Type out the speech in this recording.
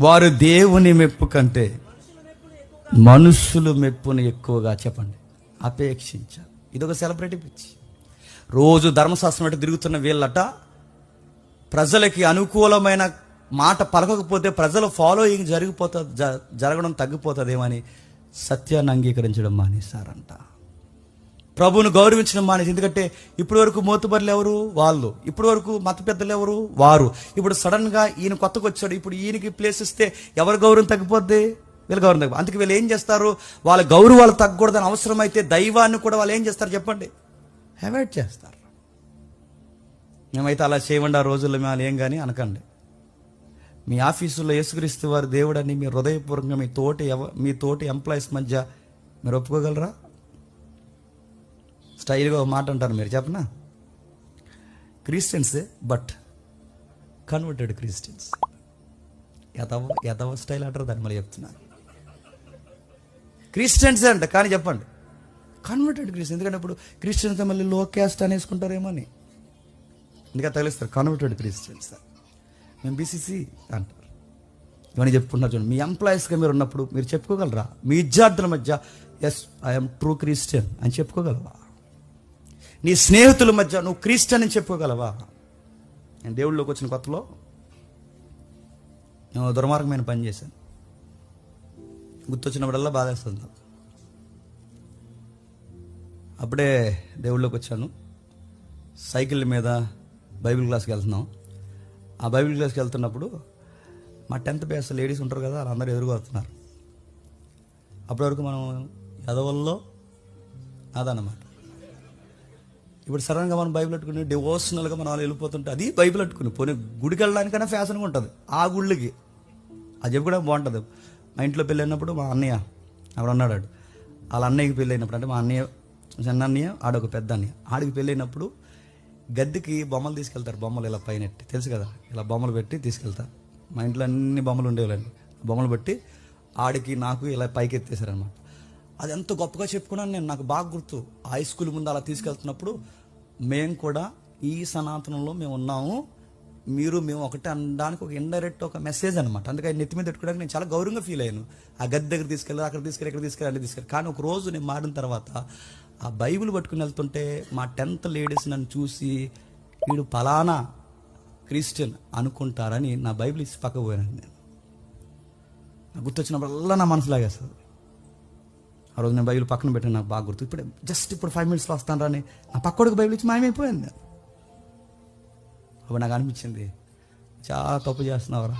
వారు దేవుని మెప్పు కంటే మనుషులు మెప్పును ఎక్కువగా చెప్పండి. అపేక్షించారు ఇదొక సెలబ్రిటీ పిచ్చి. రోజు ధర్మశాస్త్రం అంటే తిరుగుతున్న వీళ్ళట ప్రజలకి అనుకూలమైన మాట పలకకపోతే ప్రజల ఫాలోయింగ్ జరిగిపోతుంది జ- జరగడం తగ్గిపోతుందేమని సత్యాన్ని అంగీకరించడం మానేశారంట. ప్రభువును గౌరవించడం మానేసి. ఎందుకంటే ఇప్పటి వరకు మోతుబరులు ఎవరు? వాళ్ళు. ఇప్పటి వరకు మత పెద్దలు ఎవరు? వారు. ఇప్పుడు సడన్గా ఈయన కొత్తగా వచ్చాడు. ఇప్పుడు ఈయనకి ప్లేస్ ఇస్తే ఎవరి గౌరవం తగ్గిపోద్ది? వీళ్ళ గౌరవం తగ్గిపో అందుకే వీళ్ళు ఏం చేస్తారు? వాళ్ళ గౌరవాలు తగ్గకూడదని అవసరమైతే దైవాన్ని కూడా వాళ్ళు ఏం చేస్తారు చెప్పండి? అవాయిడ్ చేస్తారు. మేమైతే అలా చేయమండి. ఆ రోజుల్లో మేము ఏం కానీ అనకండి. మీ ఆఫీసులో యేసుక్రీస్తు వారి దేవుడని మీ హృదయపూర్వకంగా మీ తోటి ఎవ- మీ తోటి ఎంప్లాయీస్ మధ్య మీరు ఒప్పుకోగలరా? స్టైల్గా మాట అంటారు మీరు చెప్పనా? క్రిస్టియన్సే బట్ కన్వర్టెడ్ క్రిస్టియన్స్. యథవ యథవ స్టైల్ అంటారు దాన్ని మళ్ళీ చెప్తున్నాను క్రిస్టియన్సే అంట కానీ చెప్పండి. కన్వర్టెడ్ క్రిస్టియన్ ఎందుకంటే ఇప్పుడు క్రిస్టియన్స్ మళ్ళీ లో క్యాస్ట్ అనేసుకుంటారేమో అని. ఇంకా తగిలిస్తారు కన్వర్టెడ్ క్రిస్టియన్స్. మేము బీసీసీ అంటారు. ఇవన్నీ చెప్పుకుంటున్నారు చూడండి. మీ ఎంప్లాయీస్గా మీరు ఉన్నప్పుడు మీరు చెప్పుకోగలరా? మీ విద్యార్థుల మధ్య ఎస్ ఐఎమ్ ట్రూ క్రిస్టియన్ అని చెప్పుకోగలవా? నీ స్నేహితుల మధ్య నువ్వు క్రీస్తు అని చెప్పుకోగలవా? నేను దేవుళ్ళలోకి వచ్చిన కొత్తలో నేను దుర్మార్గమైన పని చేశాను. గుర్తొచ్చినప్పుడల్లా బాధేస్తుంది. అప్పుడే దేవుళ్ళకి వచ్చాను. సైకిల్ మీద బైబిల్ క్లాస్కి వెళ్తున్నాం. ఆ బైబిల్ క్లాస్కి వెళ్తున్నప్పుడు మా టెన్త్ బ్యాచ్ లేడీస్ ఉంటారు కదా వాళ్ళందరూ ఎదురుకొస్తున్నారు అప్పటి వరకు మనం ఎదవల్లో అదన్నమాట ఇప్పుడు సడన్గా మనం బైబిల్ పెట్టుకుని డివోషనల్గా మనం అలా వెళ్ళిపోతుంటే అది బైబిల్ పెట్టుకుని పోనీ గుడికి వెళ్ళడానికైనా ఫ్యాషన్గా ఉంటుంది. ఆ గుళ్ళకి. అది చెప్పుకోవడం బాగుంటుంది. మా ఇంట్లో పెళ్ళి అయినప్పుడు మా అన్నయ్య అక్కడ ఉన్నాడు వాళ్ళ అన్నయ్యకి పెళ్ళి అయినప్పుడు అంటే మా అన్నయ్య చిన్న అన్నయ్య ఆడొక పెద్ద అన్నయ్య. ఆడికి పెళ్ళి అయినప్పుడు గద్దెకి బొమ్మలు తీసుకెళ్తారు. బొమ్మలు ఇలా పైన తెలుసు కదా? ఇలా బొమ్మలు పెట్టి తీసుకెళ్తారు మా ఇంట్లో అన్ని బొమ్మలు ఉండేవాళ్ళండి. బొమ్మలు పెట్టి ఆడికి నాకు ఇలా పైకి ఎత్తేసారనమాట అది ఎంత గొప్పగా చెప్పుకున్నాను నేను. నాకు బాగా గుర్తు. హై స్కూల్ ముందు అలా తీసుకెళ్తున్నప్పుడు మేము కూడా ఈ సనాతనంలో మేము ఉన్నాము. మీరు మేము ఒకటే అనడానికి ఒక ఇండైరెక్ట్ ఒక మెసేజ్ అనమాట అందుకే నెత్తి మీద పెట్టుకోవడానికి నేను చాలా గౌరవంగా ఫీల్ అయ్యాను. ఆ గద్దె దగ్గర తీసుకెళ్ళి అక్కడ తీసుకెళ్ళి ఇక్కడ తీసుకెళ్ళి అక్కడ తీసుకెళ్ళి. కానీ ఒక రోజు నేను మారిన తర్వాత ఆ బైబిల్ పట్టుకుని వెళ్తుంటే మా టెన్త్ లేడీస్ నన్ను చూసి వీడు పలానా క్రిస్టియన్ అనుకుంటారని నా బైబిల్ ఇచ్చి పక్క పోయాను నేను. నాకు గుర్తొచ్చినప్పుడల్లా నా మనసులాగేస్తుంది ఆ రోజు నేను బైబిల్ పక్కన పెట్టాను నాకు బాగా గుర్తు. ఇప్పుడు జస్ట్ ఇప్పుడు ఫైవ్ మినిట్స్లో వస్తాను రాని నా పక్కోడికి బైబిల్ ఇచ్చి మాయమైపోయింది నేను. అప్పుడు నాకు అనిపించింది చాలా తప్పు చేస్తున్నావురా.